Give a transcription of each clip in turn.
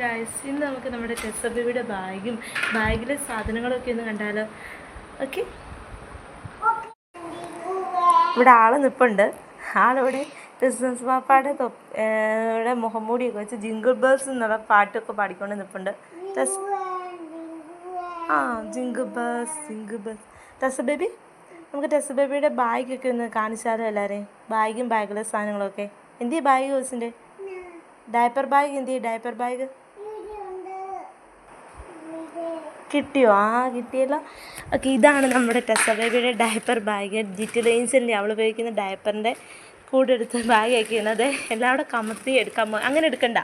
Guys ഇന്ന് നമുക്ക് നമ്മുടെ ടെസബിയുടെ ബാഗും ബാഗിലെ സാധനങ്ങളൊക്കെ ഒന്ന് കണ്ടാലോ? ഓക്കെ ഇവിടെ ആൾ നിൽപ്പുണ്ട് ആളിവിടെ ക്രിസ്മസ് പാപ്പാടെ ഇവിടെ മുഖംമൂടിയൊക്കെ വെച്ച് ജിങ്കിൾ ബേൾസ് എന്നുള്ള പാട്ടൊക്കെ പാടിക്കൊണ്ട് നിൽപ്പുണ്ട് ആ jingle bells jingle bells Tess baby നമുക്ക് ടെസ് ബേബിയുടെ ബാഗൊക്കെ ഒന്ന് കാണിച്ചാലോ എല്ലാവരെയും ബാഗും ബാഗിലെ സാധനങ്ങളൊക്കെ. എന്തിയ ബാഗ് കോസിന്റെ ഡയപ്പർ ബാഗ് എന്തിയ? ഡയപ്പർ ബാഗ് കിട്ടിയോ? ആ കിട്ടിയല്ലോ. ഓക്കെ ഇതാണ് നമ്മുടെ ടെസ ബേബിയുടെ ഡയപ്പർ ബാഗ്. ജിറ്റി ലൈൻസിന്റെ അവൾ ഉപയോഗിക്കുന്ന ഡയപ്പറിന്റെ കൂടെ എടുത്ത് ബാഗ് എല്ലാം കൂടെ കമത്തി എടുക്കാൻ അങ്ങനെ എടുക്കണ്ട.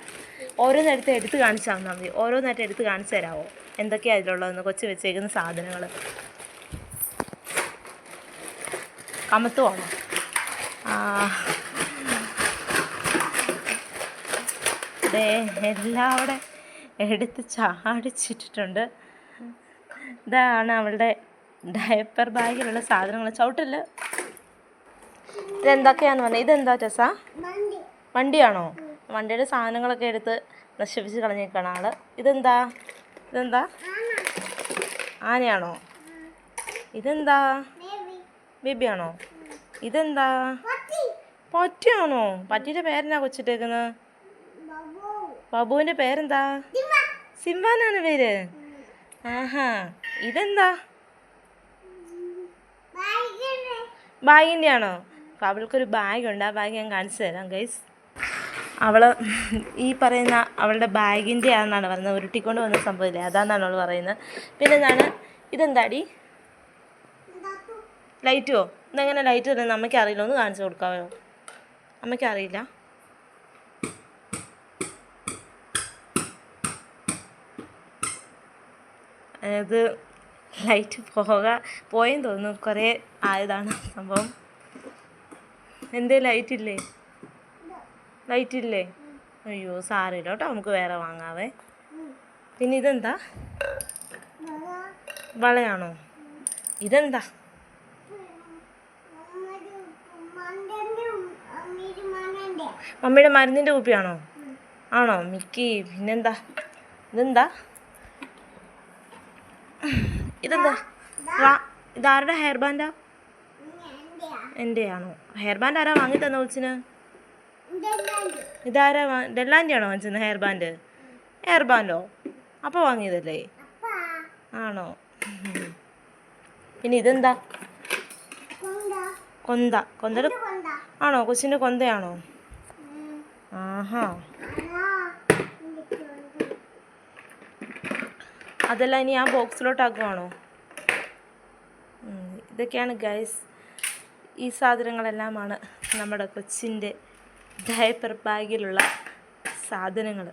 ഓരോന്നെടുത്ത് എടുത്ത് കാണിച്ചാൽ മതി. ഓരോന്നായിട്ട് എടുത്ത് കാണിച്ചു തരാമോ എന്തൊക്കെയാണ് അതിലുള്ളതെന്ന് കൊച്ചു വെച്ചേക്കുന്ന സാധനങ്ങൾ കമത്തുവാണോ പോകണം ദേ എല്ലാം അവിടെ എടുത്ത് ചാടിച്ചിട്ടിട്ടുണ്ട്. ഇതാണ് അവളുടെ ഡയപ്പർ ബാഗിലുള്ള സാധനങ്ങൾ. ചവിട്ടല്ല ഇതെന്തൊക്കെയാന്ന് പറഞ്ഞത് ഇതെന്താ ടെസ? വണ്ടിയാണോ? വണ്ടിയുടെ സാധനങ്ങളൊക്കെ എടുത്ത് നശിപ്പിച്ച് കളഞ്ഞേക്കാണ് ആൾ. ഇതെന്താ? ഇതെന്താ? ആനയാണോ? ഇതെന്താ? ബേബിയാണോ? ഇതെന്താ? പറ്റിയാണോ പറ്റിയുടെ പേരെന്നാ കൊച്ചിട്ടേക്കുന്നത് ബാബുവിന്റെ പേരെന്താ? സിംബാനാണ് പേര്. ആഹാ ഇതെന്താ? ബാഗിന്റെ ആണോ അപ്പോൾ അവൾക്കൊരു ബാഗുണ്ട് ആ ബാഗ് ഞാൻ കാണിച്ചു തരാം ഗൈസ് അവൾ ഈ പറയുന്ന അവളുടെ ബാഗിന്റെ ആണെന്നാണ് പറയുന്നത്. ഉരുട്ടിക്കൊണ്ട് വന്ന സംഭവമില്ലേ? അതാണെന്നാണ് അവൾ പറയുന്നത്. പിന്നെ എന്താണ്? ഇതെന്താടി? ലൈറ്റോ ഇതെങ്ങനെ ലൈറ്റ് തന്നെ അമ്മയ്ക്ക് അറിയില്ല. ഒന്ന് കാണിച്ചു കൊടുക്കാമോ അമ്മയ്ക്ക് അറിയില്ല. അത് ലൈറ്റ് പോക പോയെന്ന് തോന്നുന്നു കുറേ ആയതാണ് സംഭവം. എന്തേ ലൈറ്റ് ഇല്ലേ? ലൈറ്റ് അയ്യോ സാറില്ല കേട്ടോ നമുക്ക് വേറെ വാങ്ങാവേ. പിന്നെ ഇതെന്താ? വളയാണോ? ഇതെന്താ? മമ്മിയുടെ മരുന്നിന്റെ കുപ്പിയാണോ? ആണോ? മിക്കി പിന്നെന്താ? ഇതെന്താ? ഇതെന്താ? ഇതാരുടെ ഹെയർ ബാൻഡാ എന്റെയാണോ ഹെയർ ബാൻഡ് ആരാ വാങ്ങി തന്ന വിളിച്ചിന് ഇതാരാ ഡെല്ലാന്റെ ആണോ വാങ്ങിച്ചത് ഹെയർ ബാൻഡ് ഹെയർ ബാൻഡോ അപ്പോൾ വാങ്ങിയതല്ലേ? ആണോ. പിന്നെ ഇതെന്താ? കൊന്ത. കൊന്തയുടെ ആണോ? കൊച്ചിന്റെ കൊന്തയാണോ? ആഹാ. അതെല്ലാം ഇനി ആ ബോക്സിലോട്ടാക്കുവാണോ ഇതൊക്കെയാണ് ഗൈസ് ഈ സാധനങ്ങളെല്ലാമാണ് നമ്മുടെ കൊച്ചിന്റെ ഡയപ്പർ ബാഗിലുള്ള സാധനങ്ങൾ